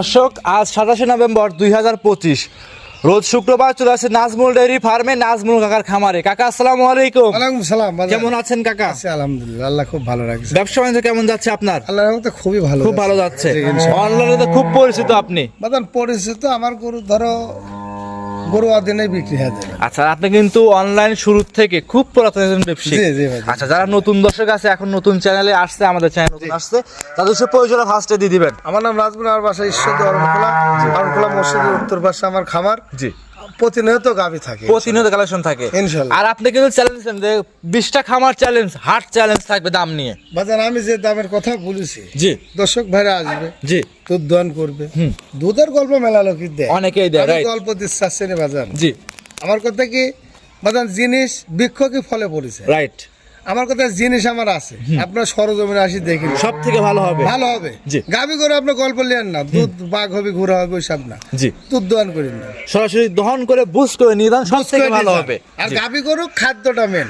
দর্শক আজ সাতাশে নভেম্বর দুই হাজার পঁচিশ। রোজ শুক্রবার চলে আসে নাজমুল ডেয়ারি ফার্মে নাজমুল কাকার খামারে। কাকা আসসালামু আলাইকুম। ওয়ালাইকুম সালাম। কেমন আছেন? কাকা? আছি আলহামদুলিল্লাহ আল্লাহ খুব ভালো রাখছে। ব্যবসা বাণিজ্য কেমন যাচ্ছে আপনার? আল্লাহ রহমতে খুবই ভালো খুব ভালো যাচ্ছে। অনলাইনে তো খুব পরিচিত আপনি। বাদান পরিচিত আমার গরু ধরো গরু দিনে বিক্রি হয়ে যাবে আচ্ছা আপনি কিন্তু অনলাইন শুরু থেকে খুব পুরাতন একজন ব্যবসায়ী। আচ্ছা যারা নতুন দর্শক আছে এখন নতুন চ্যানেলে আসছে আমাদের চ্যানেল নতুন আসছে তাদের সে প্রয়োজন ফার্স্টে দিয়ে দিবেন। আমার নাম রাজবুল আমার বাসা ঈশ্বরদী অরণখোলা অরণখোলা মসজিদের উত্তর পাশে আমার খামার। জি। প্রতিনিয়ত গাভি থাকে প্রতিনিয়ত কালেকশন থাকে। আর আপনি কিন্তু চ্যালেঞ্জ যে বিশটা খামার চ্যালেঞ্জ হাট চ্যালেঞ্জ থাকবে দাম নিয়ে। বাজার আমি যে দামের কথা বলেছি জি। দর্শক ভাইরা আসবে জি। দুধ দান করবে। দুধের গল্প মেলা লোক দেয়। অনেকেই দেয়, রাইট গল্প দিচ্ছে বাজার। জি। আমার কথা কি বাজার জিনিস বৃক্ষ কি ফলে পড়েছে? রাইট আমার কথা জিনিস আমার আছে আপনার সরজমিনে আসি দেখি। সব থেকে ভালো হবে। ভালো হবে। গাবি করে আপনি গল্প লিয়েন না দুধ বাঘ হবে ঘোরা হবে ওইসব না। জি। দুধ দোয়ান করেন না। সরাসরি দহন করে বুঝ করে নিদান সব থেকে ভালো হবে। আর। গাবি গরু খাদ্যটা মেন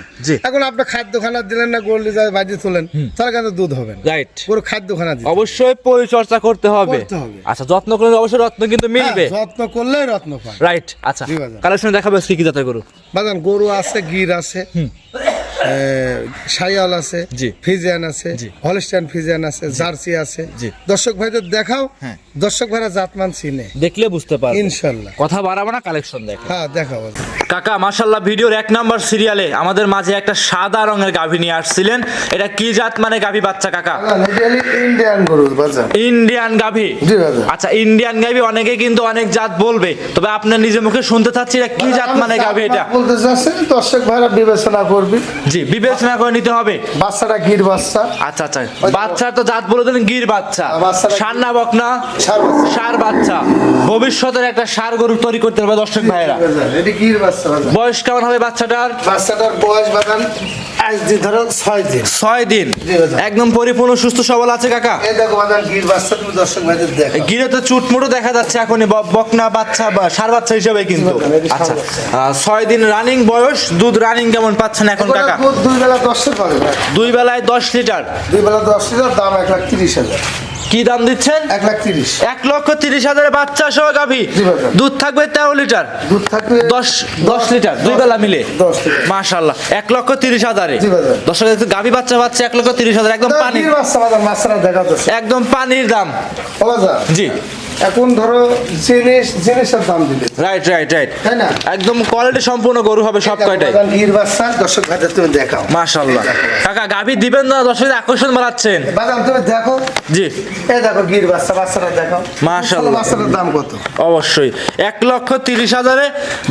এখন আপনি খাদ্য খানা দিলেন না গরলি যায় বাজি তোলেন তাহলে কিন্তু দুধ হবে না। রাইট গরু খাদ্য খানা দিতে অবশ্যই পরিচর্যা করতে হবে। আচ্ছা যত্ন করলে অবশ্যই রত্ন কিন্তু মিলবে। হ্যাঁ, যত্ন করলে রত্ন পায়। রাইট আচ্ছা। কালেকশন দেখাবে কি কি জাতের গরু? বাগান গরু আছে গির আছে। সাইয়াল আছে ফিজিয়ান আছে জি। হলস্টাইন ফিজিয়ান আছে জার্সি আছে। জি। দর্শক ভাইদের দেখাও হ্যাঁ। দর্শক ভাইরা জাতমান চিনে। দেখলে বুঝতে পারবে। ইনশাল্লাহ। কথা বাড়াবো না কালেকশন দেখে। হ্যাঁ দেখাও। কাকা মাশাল্লাহ ভিডিওর এক নাম্বার সিরিয়ালে আমাদের মাঝে একটা সাদা রঙের গাভী নিয়ে আসছিলেন। এটা কি জাত মানে গাভী বাচ্চা কাকা? ইন্ডিয়ান গরু বাজার ইন্ডিয়ান গাভী। আচ্ছা ইন্ডিয়ান গাভী অনেকে কিন্তু অনেক জাত বলবে তবে আপনার নিজের মুখে শুনতে চাচ্ছি এটা কি জাত মানে গাভী এটা? বলতে চাচ্ছি দর্শক ভাইরা বিবেচনা করবি। জি বিবেচনা করে নিতে হবে। বাচ্চাটা গির বাচ্চা। আচ্ছা আচ্ছা। বাচ্চার তো জাত বলে দিলেন গির বাচ্চা। সান্না সার না বকনা না সার বাচ্চা। ভবিষ্যতের একটা সার গরু তৈরি করতে হবে দর্শক ভাইয়েরা। এটি গির বাচ্চা। বয়স কেমন হবে বাচ্চাটার? বাচ্চাটার বয়স বাগান ধরো ছয় দিন। ছয় দিন। একদম পরিপূর্ণ সুস্থ সবল আছে কাকা? গির বাচ্চা তুমি দর্শক ভাইদের দেখো। গিরে তো চুটমুটো দেখা যাচ্ছে এখনই ব- বকনা বাচ্চা বা সার বাচ্চা হিসেবে কিন্তু। আচ্ছা ছয় দিন রানিং বয়স দুধ রানিং কেমন পাচ্ছেন এখন কাকা? দুই বেলা দুই বেলায় দশ লিটার। দুই বেলা দশ লিটার দাম এক লাখ তিরিশ হাজার। কি দাম দিচ্ছেন? এক লাখ তিরিশ। এক লক্ষ তিরিশ হাজারের বাচ্চা সহ গাভী। দুধ থাকবে তেরো লিটার? দুধ থাকবে দশ দশ লিটার দুই বেলা মিলে? মাশাল্লাহ এক লক্ষ তিরিশ হাজারে। দশ হাজার গাভী বাচ্চা বাচ্চা এক লক্ষ তিরিশ হাজার একদম পানি গির বাচ্চা বাজার মাছটা দেখা যাচ্ছে। একদম পানির দাম। জি। এখন ধরো জিনিস জিনিসের দাম দিলে। রাইট রাইট রাইট তাই না? একদম কোয়ালিটি সম্পূর্ণ গরু হবে সব কয়টাই। গির বাচ্চা দর্শক ভাইদের তুমি দেখাও। মাশাল্লাহ কাকা গাভী দিবেন না দর্শকের আকর্ষণ বাড়াচ্ছেন। বাদাম তুমি দেখো। জি। এই দেখো গির বাচ্চা বাচ্চাটা দেখো। মাশাআল্লাহ। বাচ্চাটার দাম কত? অবশ্যই। এক লক্ষ তিরিশ হাজারে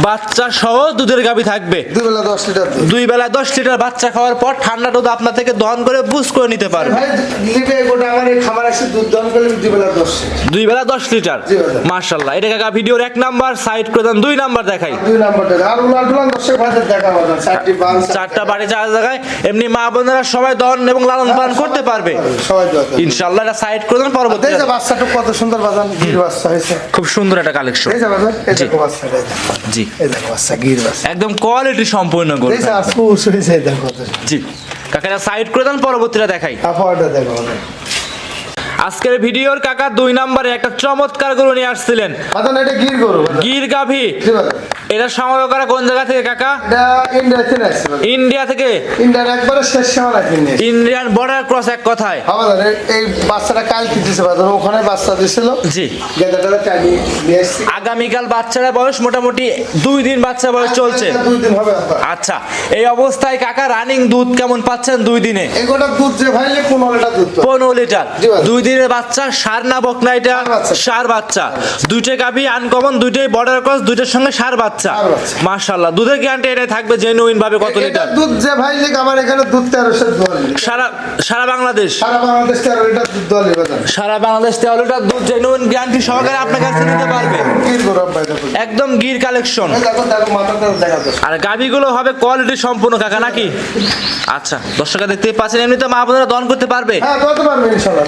বাচ্চা সহ দুধের গাভী থাকবে। দুই বেলা দশ লিটার দুই বেলা দশ লিটার বাচ্চা খাওয়ার পর ঠান্ডা দুধ আপনার থেকে দহন করে বুঝ করে নিতে পারবে। ভাই লিবে গোটা আমার এই খাবার এসে দুধ দাম করলে দুই বেলা দশ দুই বেলা দশ লিটার বাবা। মার্শাল্লাহ এটা কাকা ভিডিওর এক নাম্বার সাইড করে দেন দুই নাম্বার দেখাই। চারটি বাড়ি চার জায়গায় এমনি মা বোনেরা সবাই দহন এবং লালন পালন করতে পারবে। ইনশাল্লাহ এটা সাইড করে দেন পরবর্তী এই যে বাচ্চাটা কত সুন্দর বাজান গির বাচ্চা হয়েছে খুব সুন্দর একটা কালেকশন এই যে বাজান এই জি। একদম কোয়ালিটি সম্পূর্ণ গরু। এই যে আসু হয়েছে দেখো জি। কাকারা সাইড করে দেন পরবর্তীটা দেখাই। দেখো। আজকের ভিডিওর কাকা দুই নম্বরে একটা চমৎকার গরু নিয়ে আসছিলেন। এটা গির গরু। গির গাভী। বাজান। এটা সংগ্রহ করা কোন জায়গা থেকে কাকা? ইন্ডিয়া থেকে ইন্ডিয়া থেকে? ইন্ডিয়ার একবারে শেষ সীমানা কিনে। ইন্ডিয়ান বর্ডার ক্রস এক কথায়। বাজান এই- বাচ্চাটা কাল কিনতেছে বাজান ওখানে বাচ্চা দিছিল। জি। গেদাটা আগামীকাল বাচ্চারা বয়স মোটামুটি দুই দিন বাচ্চা বয়স চলছে। দুই দিন হবে আচ্ছা এই অবস্থায় কাকা রানিং দুধ কেমন পাচ্ছেন দুই দিনে? এগোটা দুধ যে ভাইলে পনেরো লিটার দুধ পনেরো লিটার। দুই দিনের বাচ্চা সার না বকনা এটা সার বাচ্চা। দুইটাই গাভী আনকমন দুইটাই বর্ডার ক্রস দুইটার সঙ্গে সার বাচ্চা। বাচ্চা। মাশাল্লাহ দুধের গ্যারান্টি এটা থাকবে জেনুইন ভাবে কত লিটার দুধ যে ভাইলে আমার এখানে দুধ তেরোশো দোয়ালি সারা সারা বাংলাদেশ? সারা বাংলাদেশ লিটার দুধ বাজান সারা বাংলাদেশ লিটার দুধ জেনুইন গ্যারান্টি সহকারে আপনার কাছে নিতে পারবে। ভাই দেখো একদম গির কালেকশন আর গাভিগুলো হবে কোয়ালিটি সম্পূর্ণ কাকা নাকি? আচ্ছা দর্শকরা দেখতেই পাচ্ছেন এমনিতে মা বোনেরা দন করতে পারবে? হ্যাঁ করতে পারবে ইনশাল্লাহ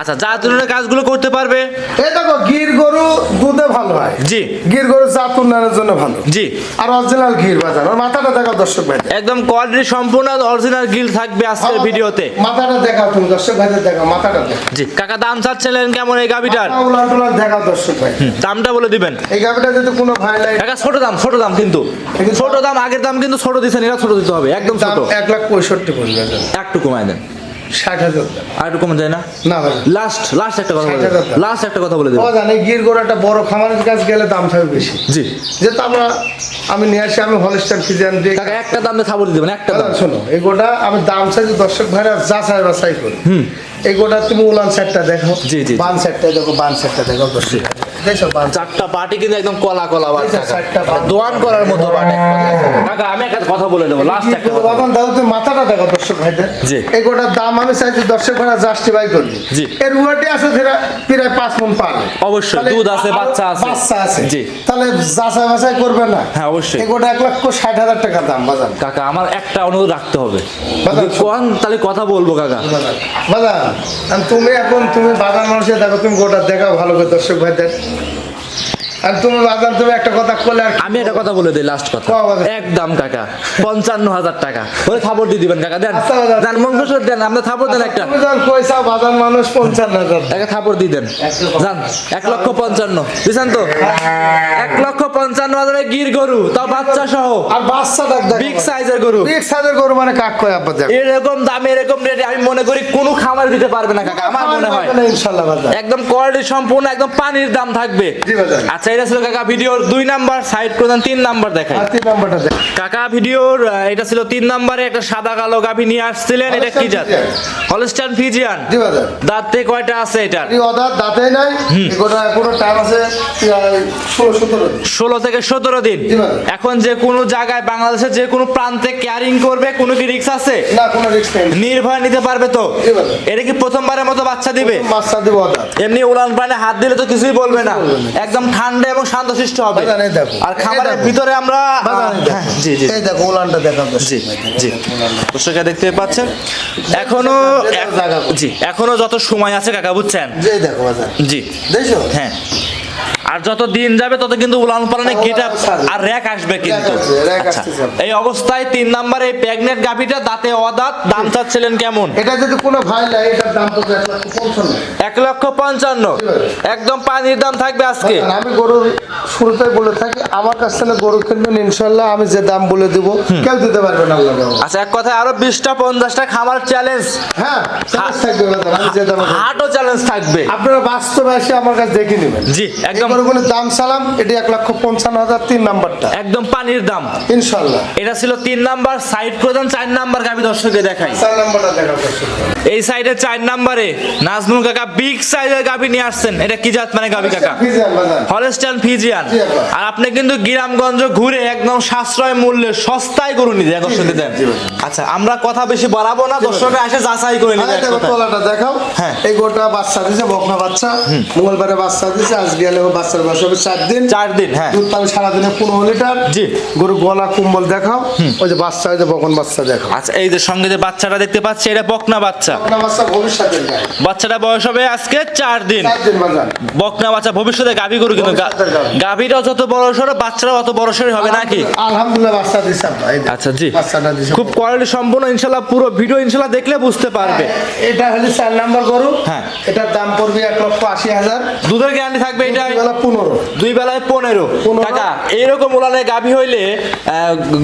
আচ্ছা যা তুলনায় কাজগুলো করতে পারবে? এই দেখো গির গরু দুধে ভালো হয়। জি। গির গরু জাত উন্নয়নের জন্য ভালো। মানুষ জি। আর অরিজিনাল ঘির বাজার ওর মাথাটা দেখাও দর্শক ভাই একদম কোয়ালিটি সম্পূর্ণ অরিজিনাল গিল থাকবে আজকের ভিডিওতে। মাথাটা দেখাও তুমি দর্শক ভাইদের দেখাও মাথাটা দেখাও। জি কাকা দাম চাচ্ছিলেন কেমন এই গাবিটার? মাথা উলান টুলান দেখাও দর্শক ভাই। দামটা বলে দিবেন। এই গাবিটা যদি কোনো ভাই লাই কাকা ছোট দাম ছোট দাম কিন্তু। ছোট দাম আগের দাম কিন্তু ছোট দিচ্ছেন এটা ছোট দিতে হবে একদম ছোট। এক লাখ পঁয়ষট্টি পড়বে একটু কমায় দেন। ষাট হাজার আর একটু কমে যায় না? না ভাই। লাস্ট লাস্ট একটা কথা বলে। লাস্ট একটা কথা বলে দেবো। জানে গির গোড়াটা বড় খামারের কাছে গেলে দাম থাকবে বেশি। জি। যেহেতু আমরা আমি নিয়ে আসি আমি হলস্টার ফিজিয়ান দিয়ে একটা দাম খাবার দিবেন একটা দাম। শোনো এই গোটা আমি দাম চাইছি দর্শক ভাইরা যাচাই বাছাই করি এই গোটা তুমি উলান সেটটা দেখো জি, জি। বান সেটটা দেখো বান সেটটা দেখো দর্শক চারটা পার্টি কিন্তু একদম কলা কলা দোয়ান করার মতো কাকা আমি একটা কথা বলে দেবো লাস্ট একটা বাবান তুমি মাথাটা দেখো দর্শক ভাইদের। জি। এই গোটার দাম আমি চাইছি দর্শক ভাইরা জাস্টিফাই করবে জি। এর আছে প্রায় পাঁচ মন অবশ্যই, দুধ আছে, বাচ্চা আছে। বাচ্চা আছে। জি। তাহলে যাচাই বাছাই করবে না। হ্যাঁ, অবশ্যই। এই গোটা এক লক্ষ ষাট হাজার টাকা দাম বাজার কাকা আমার একটা অনুরোধ রাখতে হবে। কোন তাহলে কথা বলব কাকা। বাজার আর তুমি এখন তুমি বাজার মানুষের দেখো তুমি গোটা দেখাও ভালো করে দর্শক ভাইদের। Thank you. আর তুমি বাজার তুমি একটা কথা আর আমি একটা কথা বলে দিই লাস্ট কথা। একদম কাকা পঞ্চান্ন হাজার টাকা। ওই থাপড় দিয়ে দিবেন কাকা দেন। আচ্ছা, দেন মন দেন আমরা থাপড় দেন একটা। পয়সা বাজার মানুষ পঞ্চান্ন হাজার একটা থাপড় দিয়ে দেন। যান এক লক্ষ পঞ্চান্ন। দিছেন তো? এক লক্ষ পঞ্চান্ন হাজারে গির গরু তাও বাচ্চা সহ। আর বাচ্চাটা বিগ সাইজের গরু। বিগ সাইজের গরু মানে কাক কয় আব্বা এরকম দামে এরকম রেটে আমি মনে করি কোনো খামার দিতে পারবে না কাকা আমার মনে হয়। ইনশাল্লাহ একদম কোয়ালিটি সম্পূর্ণ একদম পানির দাম থাকবে। আচ্ছা এটা ছিল কাকা ভিডিওর দুই নাম্বার সাইড প্রধান তিন নাম্বার দেখাই। আর তিন নম্বরটা দেখ। কাকা ভিডিওর এটা ছিল তিন নাম্বারে একটা সাদা কালো গাভী নিয়ে আসছিলেন এটা কি জাত? হলস্টাইন বাজার। দাঁতে কয়টা আছে এটা অদার দাঁতেই নাই এখনও টাইম আছে ষোলো সতেরো দিন। ষোলো থেকে সতেরো দিন। জি ভাই। এখন যে কোনো জায়গায় বাংলাদেশের যে কোনো প্রান্তে ক্যারিং করবে কোনো কি রিক্স আছে? না কোনো রিস্ক নেই। নির্ভয় নিতে পারবে তো। এটা কি প্রথমবারের মতো বাচ্চা দিবে? বাচ্চা দিব এমনি উড়ান প্রাণে হাত দিলে তো কিছুই বলবে না। একদম ঠান্ডা এবং শান্তশিষ্ট হবে। আর খাবারের ভিতরে আমরা হ্যাঁ, জি জি এই দেখো উলানটা দেখাও জি জি। দর্শকরা দেখতে পাচ্ছেন এখনও এক- জায়গা জি এখনও যত সময় আছে কাকা বুঝছেন? যে দেখো বাজার। জি। দেখছ? হ্যাঁ। আর যত দিন যাবে তত কিন্তু উলান পালানে গেটা আর র্যাক আসবে কিন্তু। আচ্ছা। এই অবস্থায় তিন নাম্বার এই প্রেগনেন্ট গাভিটা দাঁতে অদাঁত দাম চাচ্ছিলেন কেমন? এটা যদি কোনো ভাই নাই এটার দাম তো এক এক লক্ষ পঞ্চান্ন। একদম পানির দাম থাকবে আজকে। আমি গরুর শুরুতে বলে থাকি আমার কাছ থেকে গরু কিনবেন ইনশাল্লাহ আমি যে দাম বলে দিব কেউ দিতে পারবে না আল্লাহ আচ্ছা এক কথায় আরও বিশটা পঞ্চাশটা খামার চ্যালেঞ্জ হ্যাঁ থাকবে আমি। হাটও চ্যালেঞ্জ থাকবে। আপনারা বাস্তবে এসে আমার কাছে দেখে নেবেন। জি একদম। গরুগুলোর দাম সালাম এটি এক লক্ষ পঞ্চান্ন হাজার তিন নাম্বারটা। একদম পানির দাম। ইনশাল্লাহ এটা ছিল তিন নাম্বার সাইড প্রধান চার নাম্বার গাভি দর্শকে দেখাই। চার নাম্বারটা দেখা এই সাইডে চার নাম্বারে নাজমুল কাকা বিগ সাইজের গাভি নিয়ে আসছেন। এটা কি জাত মানে গাভি কাকা? হলস্টাইন ফিজিয়ান আর আপনি কিন্তু গ্রামগঞ্জ ঘুরে একদম সাশ্রয় মূল্যে সস্তায় গরু নিতে দর্শকে দেন। আচ্ছা আমরা কথা বেশি বাড়াবো না দর্শকে এসে যাচাই করে নিতে তলাটা দেখাও। হ্যাঁ। এই গোটা বাচ্চা দিছে বকনা বাচ্চা। মঙ্গলবারে বাচ্চা দিছে আজ গেলে ও বাচ্চার বয়স হবে চার দিন। চার দিন হ্যাঁ। দুধ পাবে সারাদিনে পনেরো লিটার। জি। গরু গলা কুম্বল দেখাও। ওই যে বাচ্চা ওই যে বকন বাচ্চা দেখাও। আচ্ছা এই যে সঙ্গে যে বাচ্চাটা দেখতে পাচ্ছি এটা বকনা বাচ্চা। বকনা বাচ্চা ভবিষ্যতের বাচ্চাটা বয়স হবে আজকে চার দিন। বকনা বাচ্চা ভবিষ্যতে গাভী গরু কিন্তু গা- ভবিষ্যতের গাভী। গাভীটাও যত বড় সড়ো বাচ্চারাও অত বড় সড়ো হবে নাকি? আলহামদুলিল্লাহ বাচ্চা দিছে আব্বা, এই দেখো। আচ্ছা জি। খুব কোয়ালিটি সম্পূর্ণ ইনশাল্লাহ পুরো ভিডিও ইনশাল্লাহ দেখলে বুঝতে পারবে। এটা হলো চার নাম্বার গরু। হ্যাঁ। এটার দাম পড়বে এক লক্ষ আশি হাজার। দুধের গ্যারান্টি থাকবে এটা বেলা পনেরো। দুই বেলায় পনেরো। টাকা এইরকম উলানে গাভী হইলে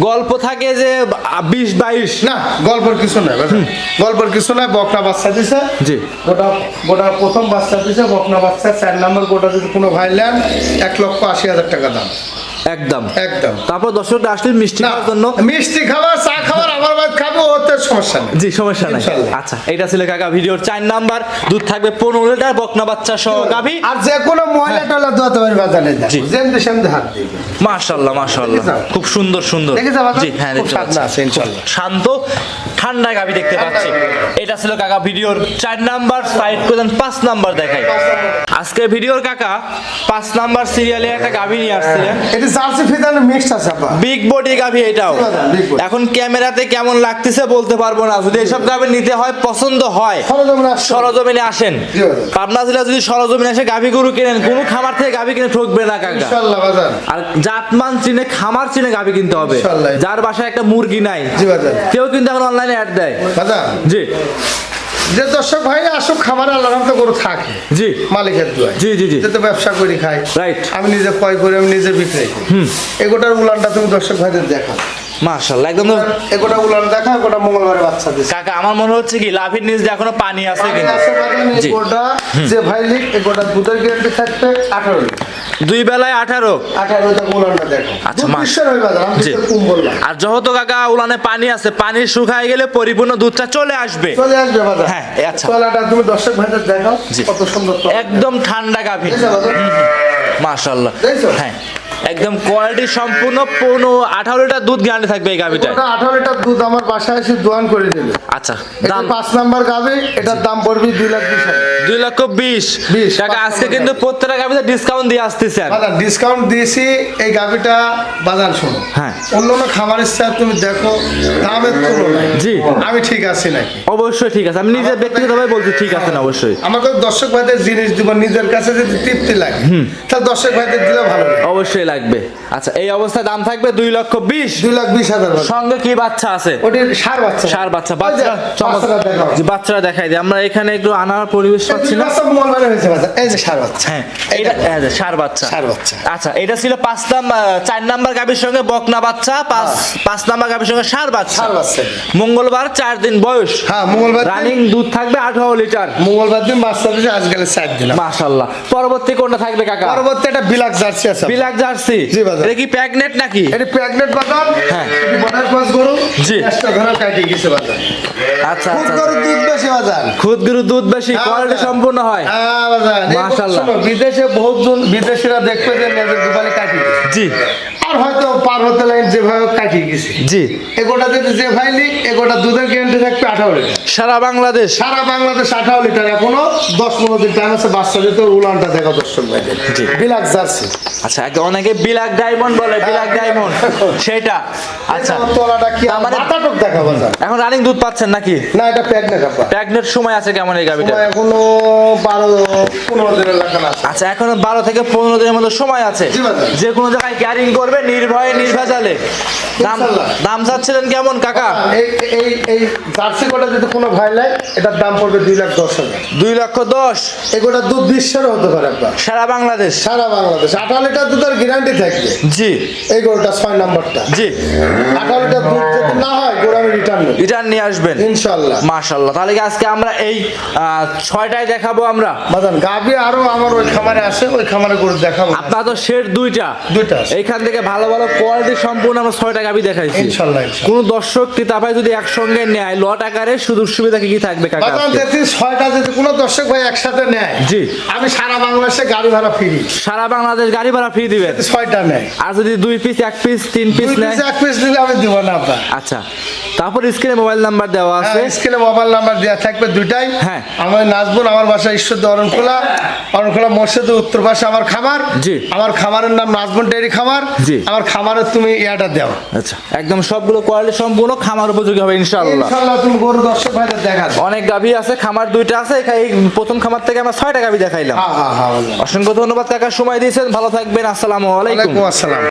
গল্প থাকে যে বিশ বাইশ। না গল্পের কিছু বাজার। গল্পের কিছু নাই বকনা বাচ্চা দিছে। জি। গোটা গোটা প্রথম বাচ্চা দিছে বকনা বাচ্চা চার নাম্বার গোটা যদি কোনো ভাই নেন এক লক্ষ আশি হাজার টাকা দাম। একদম। একদম। তারপর দর্শকরা আসলে মিষ্টি খাওয়ার জন্য। মিষ্টি খাবার চা খাবার আমার বাদ খাব ওতে সমস্যা নেই। জি সমস্যা নাই। আচ্ছা এটা ছিল কাকা ভিডিওর চার নাম্বার। দুধ থাকবে পনেরো লিটার বকনা বাচ্চা সহ গাভী। আর যে কোনো মহিলা টলা দোয়াতে পারবে বাজারে জি। যেমনি সেমনি হাত দিবে। মাশাল্লাহ দেখেছ? খুব সুন্দর সুন্দর। দেখেছ বাজার? জি হ্যাঁ ইনশাল্লাহ। শান্ত। ঠান্ডা গাভী দেখতে পাচ্ছি। এটা ছিল কাকা ভিডিওর চার নাম্বার সাইড প্রধান পাঁচ নাম্বার দেখাই। আজকে ভিডিওর কাকা পাঁচ নাম্বার সিরিয়ালে একটা গাভী নিয়ে আসছিলেন এটা জার্সি ফিদানো মিক্সড আছে আপা বিগ বডি গাভী এটাও। এখন ক্যামেরাতে কেমন লাগতেছে বলতে পারব না। যদি এসব গাভী নিতে হয় পছন্দ হয় সরজমিনে আসেন। পাবনা জেলা যদি সরজমিনে এসে গাভী গরু কেনেন কোনো খামার থেকে গাভী কিনে ঠকবে না কাকা। আর জাতমান চিনে খামার চিনে গাভী কিনতে হবে। যার বাসায় একটা মুরগি নাই। কেউ কিন্তু এখন অনলাইনে অ্যাড দেয়। দাদা জি। যে দর্শক ভাই আসুক খামার আলাদা রহমতে গরু থাকে। জি। মালিকের দুয়ায়। জি জি জি। তো ব্যবসা করি খাই রাইট আমি নিজে ক্রয় করি আমি নিজে বিক্রি করি। এগোটার উলানটা তুমি দর্শক ভাইদের দেখা মাশাআল্লাহ একদম এগোটা উলান দেখা এগোটা মঙ্গলবারে বাচ্চা দিচ্ছে কাকা আমার মনে হচ্ছে কি লাভির নিচ দিয়ে এখনও পানি আছে কিন্তু জি। এগোটা যে ভাই লিখ এগোটা দুধের গ্যারান্টি থাকবে আঠারো লিটার দুই বেলায় আঠারো? আঠারো টা উলানটা দেখো। আচ্ছা, বিশ্বের হয়ে বাজার আমি তো কম বললাম আর যেহেতু কাকা উলানে পানি আছে পানি শুকায় গেলে পরিপূর্ণ দুধটা চলে আসবে। চলে আসবে বাজার। হ্যাঁ, আচ্ছা। তলাটা তুমি দর্শক ভাইদের দেখাও কত সুন্দর একদম ঠান্ডা গাভী। মাশাআল্লাহ। হ্যাঁ। একদম কোয়ালিটি সম্পূর্ণ পনেরো আঠারো লিটার দুধ গ্যারান্টি থাকবে এই গাভীটায়। ওটা আঠারো লিটার দুধ আমার বাসায় এসে দোয়ান করে দিবে। আচ্ছা দাম? পাঁচ নাম্বার গাবে এটার দাম পড়বে দুই লাখ বিশ দুই লক্ষ বিশ। বিশ, টাকা আজকে কিন্তু প্রত্যেকটা গাভীতে ডিসকাউন্ট দিয়ে আসতেছেন বাজার ডিসকাউন্ট দিয়েছি এই গাভিটা বাজার শোনো। হ্যাঁ। অন্য অন্য খামারের সাথে তুমি দেখো দামের তুলনায় জি। আমি ঠিক আছি নাকি? অবশ্যই ঠিক আছে আমি নিজের ব্যক্তিগতভাবে বলছি ঠিক আছে না অবশ্যই। আমাকে দর্শক ভাইদের জিনিস দিব নিজের কাছে যদি তৃপ্তি লাগে তাহলে দর্শক ভাইদের দিলে ভালো অবশ্যই লাগবে। আচ্ছা এই অবস্থায় দাম থাকবে দুই লক্ষ বিশ। দুই লাখ বিশ হাজার সঙ্গে কি বাচ্চা আছে? ওটির সার বাচ্চা। সার বাচ্চা। বাচ্চা বাচ্চারা দেখাই দিই। আমরা এখানে একটু আনার পরিবেশ পাচ্ছি না। এই যে সার বাচ্চা। হ্যাঁ এই বাচ্চা। ষাঁড় বাচ্চা। আচ্ছা এটা ছিল পাঁচ নাম্বার চার নাম্বার গাভীর সঙ্গে বকনা বাচ্চা। পাঁচ পাঁচ নাম্বার গাভীর সঙ্গে ষাঁড় বাচ্চা। মঙ্গলবার চার দিন বয়স। হ্যাঁ মঙ্গলবার দিন- রানিং দুধ থাকবে আঠারো লিটার। মঙ্গলবার দিন বাচ্চা আজকাল চার দিলাম। মাশাল্লাহ পরবর্তী কোনটা থাকবে কাকা? পরবর্তী একটা বিলাক জার্সি আছে। বিলাক জার্সি? জি, বাজার। এটা কি প্যাগনেট নাকি? এটা প্যাগনেট বাজার। হ্যাঁ। বর্ডার ক্রস গরু? জি। একটা ঘর কাটি গেছে বাজার। আচ্ছা আচ্ছা গরু দুধ বেশি বাজার। খুদ গরু দুধ বেশি হ্যাঁ, কোয়ালিটি সম্পূর্ণ হয়। হ্যাঁ বাজার। মাশাআল্লাহ। বিদেশে বহুত জন বিদেশিরা দেখবে যে নেজের দুপালে কাটি জি। আর হয়তো পার হতে যেভাবে কাটিয়ে গেছে। জি। এগোটা যদি যে ভাই লিখ এগোটা দুধের গ্যারান্টি থাকবে আঠারো লিটার। সারা বাংলাদেশ। সারা বাংলাদেশ আঠারো লিটার এখনও দশ পনেরো দিন টাইম আছে বাচ্চা উলানটা দেখা দর্শক ভাইদের। জি। Black jersey. আচ্ছা অনেকে বিলাক ডায়মন্ড বলে বিলাক ডায়মন্ড সেটা। আচ্ছা। তলাটা কি মানে- মাথাটুক এখন রানিং দুধ পাচ্ছেন নাকি? না এটা প্রেগনেন্ট আপা প্যাগনেট সময় আছে কেমন এই এখনও বারো পনেরো দিনের আছে। আচ্ছা এখনও বারো থেকে পনেরো দিনের মতো সময় আছে। যে কোনো জায়গায় ক্যারিং করবে নির্ভয়ে নির্ভেজালে। দাম ইনশাল্লাহ। দাম চাচ্ছিলেন কেমন কাকা? এই এই জার্সি কোটা যদি কোনো ভাই নেয় এটার দাম পড়বে দুই লাখ দশ হাজার। দুই লক্ষ দশ? এগুলোটা দুধ বিশ্বেরও হতে পারে আপনার সারা বাংলাদেশ? সারা বাংলাদেশ। আঠারো লিটার দুধের গ্যারান্টি থাকবে। জি। এই গরুটা ছয় নাম্বারটা। জি। আঠারো লিটার দুধ যদি না হয় গরু আমি রিটার্ন রিটার্ন নিয়ে আসবেন? ইনশাল্লাহ। মাশাল্লাহ। তাহলে কি আজকে আমরা এই ছয়টায় দেখাবো আমরা? বাজান গাবি আরও আমার ওই খামারে আসে ওই খামারে গরু দেখাবো। আপনার তো শেড দুইটা। দুইটা। এইখান থেকে ভালো ভালো কোয়ালিটি সম্পূর্ণ আমরা ছয়টা গাবি দেখাইছি। কোন দর্শক ক্রেতা ভাই যদি একসঙ্গে নেয় লট আকারে সুযোগ সুবিধা কি কি থাকবে কাকা ছয়টা যদি কোনো দর্শক ভাই একসাথে নেয় জি। আমি সারা বাংলাদেশে গাড়ি ভাড়া ফ্রি সারা বাংলাদেশ গাড়ি ভাড়া ফ্রি দিবেন? ছয়টা নেয়। আর যদি দুই পিস এক পিস তিন পিস নেয়? এক পিস দিলে আমি দিব না আচ্ছা। তারপর স্ক্রিনে মোবাইল নাম্বার দেওয়া আছে। স্ক্রিনে মোবাইল নাম্বার দেওয়া থাকবে দুইটাই। হ্যাঁ। আমার নাচবুন আমার বাসা ঈশ্বর অরণখোলা। অরণখোলা মসজিদের উত্তর পাশে আমার খামার। জি। আমার খামারের নাম নাচবুন ডেয়ারি খামার। জি। আমার খামারের তুমি ইয়াটা দাও। আচ্ছা একদম সবগুলো কোয়ালিটি সম্পূর্ণ খামার উপযোগী হবে ইনশাআল্লাহ। ইনশাল্লাহ তুমি গরু দর্শক ভাইদের দেখা অনেক গাভী আছে খামার দুইটা আছে এই প্রথম খামার থেকে আমরা ছয়টা গাভী দেখাইলাম। হ্যাঁ হ্যাঁ হ্যাঁ অসংখ্য ধন্যবাদ কাকা সময় দিয়েছেন ভালো থাকবেন আসসালামু আলাইকুম। আসসালাম।